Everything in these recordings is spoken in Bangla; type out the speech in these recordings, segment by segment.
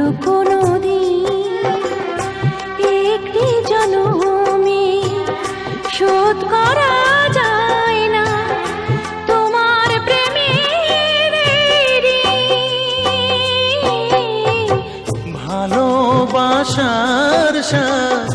কারও কোনো দিন একটি জনমে শোধ করা যায় না তোমার প্রেমের ঋণ। ভালোবাসার স্বাদ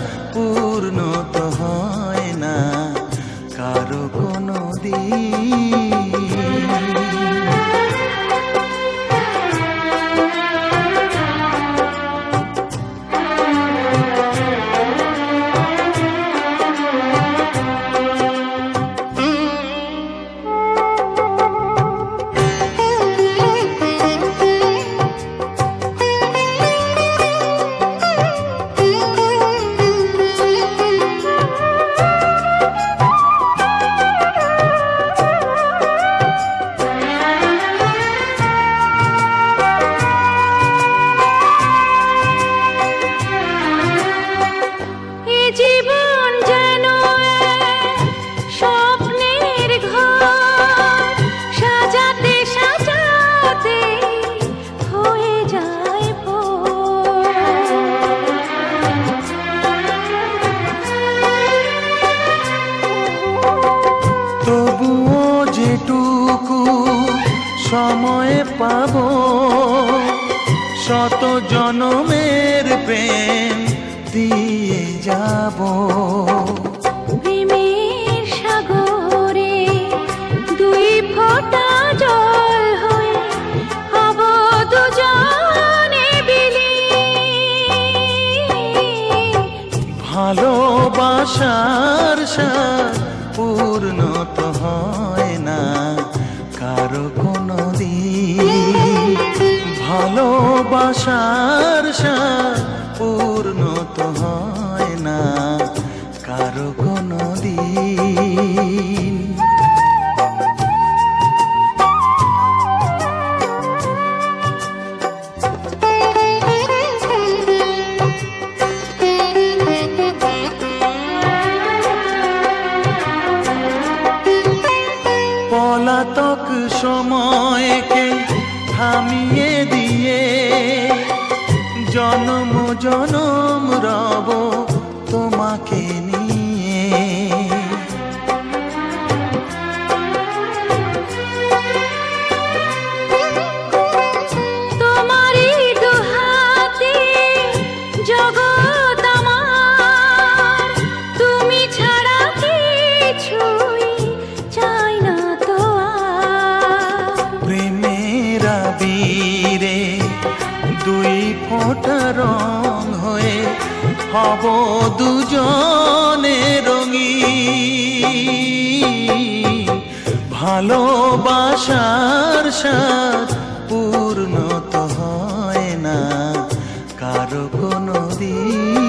সময় পাব। শত জনমের প্রেম দিয়ে যাব। প্রেমের সাগরে দুই ফোঁটা জল হয়ে হব দুজনে বিলীন ভালোবাসার স্বাদ পূর্ণ হয় না কারও ভালোবাসার স্বাদ সময়কে থামিয়ে দিয়ে জনম জনম রব ফোঁটা রং হয়ে হব দুজনে রঙি ভালোবাসার সাজ পূর্ণত হয় না কারও কোনো দিন